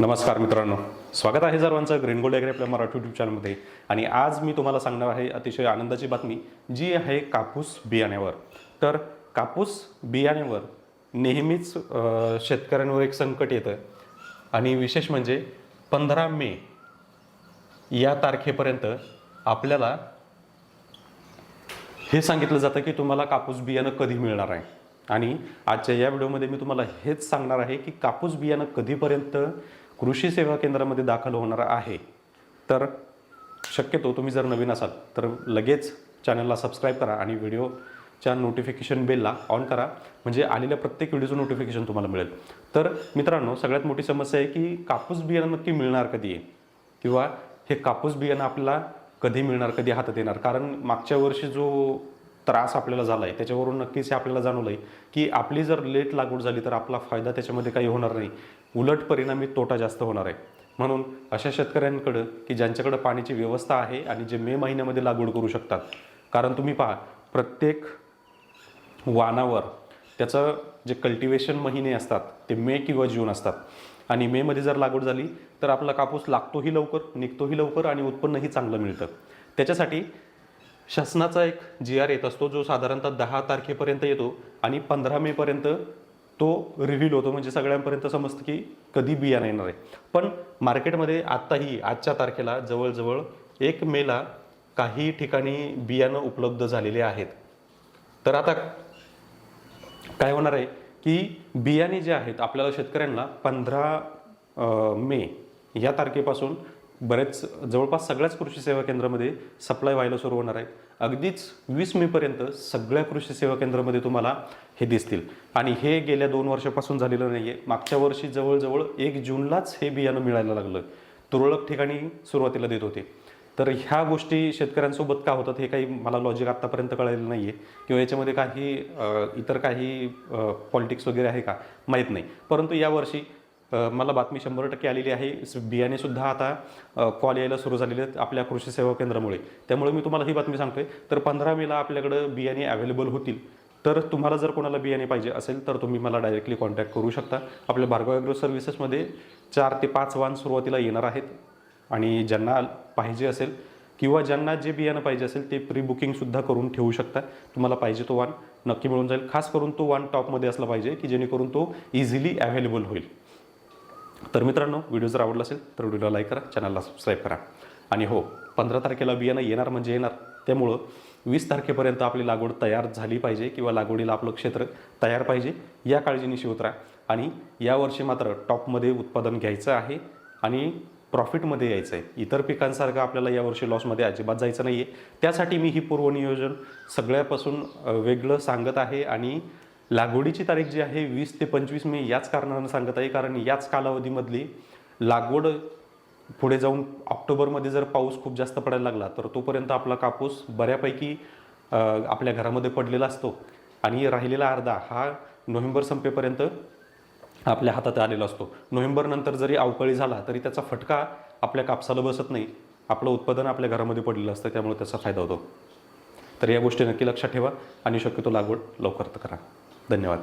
नमस्कार मित्रांनो. स्वागत आहे सर्वांचं ग्रीन गोल्ड आपल्या मराठी युट्यूब चॅनलमध्ये आणि आज मी तुम्हाला सांगणार आहे अतिशय आनंदाची बातमी जी आहे कापूस बियाण्यावर. तर कापूस बियाण्यावर नेहमीच शेतकऱ्यांवर एक संकट येतं आणि विशेष म्हणजे पंधरा मे या तारखेपर्यंत आपल्याला हे सांगितलं जातं की तुम्हाला कापूस बियाणं कधी मिळणार आहे. आणि आजच्या या व्हिडिओमध्ये मी तुम्हाला हेच सांगणार आहे की कापूस बियाणं कधीपर्यंत कृषी सेवा केंद्रामध्ये दाखल होणार आहे. तर शक्यतो तुम्ही जर नवीन असाल तर लगेच चॅनलला सबस्क्राईब करा आणि व्हिडिओच्या नोटिफिकेशन बेलला ऑन करा. म्हणजे आलेल्या प्रत्येक व्हिडिओचं नोटिफिकेशन तुम्हाला मिळेल. तर मित्रांनो सगळ्यात मोठी समस्या आहे की कापूस बियाणं नक्की मिळणार कधी आहे? किंवा हे कापूस बियाणं आपल्याला कधी मिळणार कधी हातात येणार? कारण मागच्या वर्षी जो त्रास आपल्याला झाला आहे त्याच्यावरून नक्कीच हे आपल्याला जाणवलं आहे की आपली जर लेट लागवड झाली तर आपला फायदा त्याच्यामध्ये काही होणार नाही. उलट परिणामी तोटा जास्त होणार आहे. म्हणून अशा शेतकऱ्यांकडं की ज्यांच्याकडं पाण्याची व्यवस्था आहे आणि जे मे महिन्यामध्ये लागवड करू शकतात. कारण तुम्ही पहा प्रत्येक वानावर त्याचं जे कल्टिवेशन महिने असतात ते मे किंवा जून असतात. आणि मेमध्ये जर लागवड झाली तर आपला कापूस लागतोही लवकर निघतोही लवकर आणि उत्पन्नही चांगलं मिळतं. त्याच्यासाठी शासनाचा एक जी आर येत असतो जो साधारणतः दहा तारखेपर्यंत येतो आणि पंधरा मेपर्यंत तो रिव्हील होतो. म्हणजे सगळ्यांपर्यंत समजतं की कधी बियाणं येणार आहे. पण मार्केटमध्ये आत्ताही आजच्या तारखेला जवळजवळ एक मेला काही ठिकाणी बियाणं उपलब्ध झालेले आहेत. तर आता काय होणार आहे की बियाणे जे आहेत आपल्याला शेतकऱ्यांना पंधरा मे या तारखेपासून बरेच जवळपास सगळ्याच कृषी सेवा केंद्रामध्ये सप्लाय व्हायला सुरू होणार आहे. अगदीच वीस मेपर्यंत सगळ्या कृषी सेवा केंद्रामध्ये तुम्हाला हे दिसतील. आणि हे गेल्या दोन वर्षापासून झालेलं नाही आहे मागच्या वर्षी जवळजवळ एक जूनलाच हे बियाणं मिळायला लागलं. तुरळक ठिकाणी सुरुवातीला देत होते. तर ह्या गोष्टी शेतकऱ्यांसोबत का होतात हे काही मला लॉजिक आत्तापर्यंत कळलेलं नाही आहे किंवा याच्यामध्ये काही इतर काही पॉलिटिक्स वगैरे आहे का? माहीत नाही. परंतु यावर्षी मला बातमी शंभर टक्के आलेली आहे. बियाणेसुद्धा आता कॉल यायला सुरू झालेले आहेत आपल्या कृषी सेवा केंद्रामुळे. त्यामुळे मी तुम्हाला ही बातमी सांगतोय. तर पंधरा मेला आपल्याकडं बियाणे अवेलेबल होतील. तर तुम्हाला जर कोणाला बियाणे पाहिजे असेल तर तुम्ही मला डायरेक्टली कॉन्टॅक्ट करू शकता. आपल्या भार्गव ॲग्रो सर्व्हिसेसमध्ये चार ते पाच वाहन सुरुवातीला येणार आहेत. आणि ज्यांना पाहिजे असेल किंवा ज्यांना जे बियाणं पाहिजे असेल ते प्री बुकिंगसुद्धा करून ठेवू शकता. तुम्हाला पाहिजे तो वाण नक्की मिळून जाईल. खास करून तो वान टॉपमध्ये असला पाहिजे की जेणेकरून तो इझिली अवेलेबल होईल. तर मित्रांनो व्हिडिओ जर आवडला असेल तर व्हिडिओला लाईक करा चॅनलला सबस्क्राईब करा. आणि हो पंधरा तारखेला बियाणं येणार म्हणजे येणार. त्यामुळं वीस तारखेपर्यंत आपली लागवड तयार झाली पाहिजे किंवा लागवडीला आपलं क्षेत्र तयार पाहिजे या काळजीनिशी उतरा आणि यावर्षी मात्र टॉपमध्ये उत्पादन घ्यायचं आहे आणि प्रॉफिटमध्ये यायचं आहे. इतर पिकांसारखं आपल्याला यावर्षी लॉसमध्ये अजिबात जायचं नाही आहे त्यासाठी मी ही पूर्वनियोजन सगळ्यापासून वेगळं सांगत आहे आणि लागवडीची तारीख जी आहे वीस ते पंचवीस मे याच कारणानं सांगत आहे कारण याच कालावधीमधली लागवड पुढे जाऊन ऑक्टोबरमध्ये जर पाऊस खूप जास्त पडायला लागला तर तोपर्यंत आपला कापूस बऱ्यापैकी आपल्या घरामध्ये पडलेला असतो. आणि राहिलेला अर्धा हा नोव्हेंबर संपेपर्यंत आपल्या हातात आलेला असतो. नोव्हेंबरनंतर जरी अवकाळी झाला तरी त्याचा फटका आपल्या कापसाला बसत नाही. आपलं उत्पादन आपल्या घरामध्ये पडलेलं असतं त्यामुळे त्याचा फायदा होतो. तर या गोष्टी नक्की लक्षात ठेवा आणि शक्यतो लागवड लवकर करा. धन्यवाद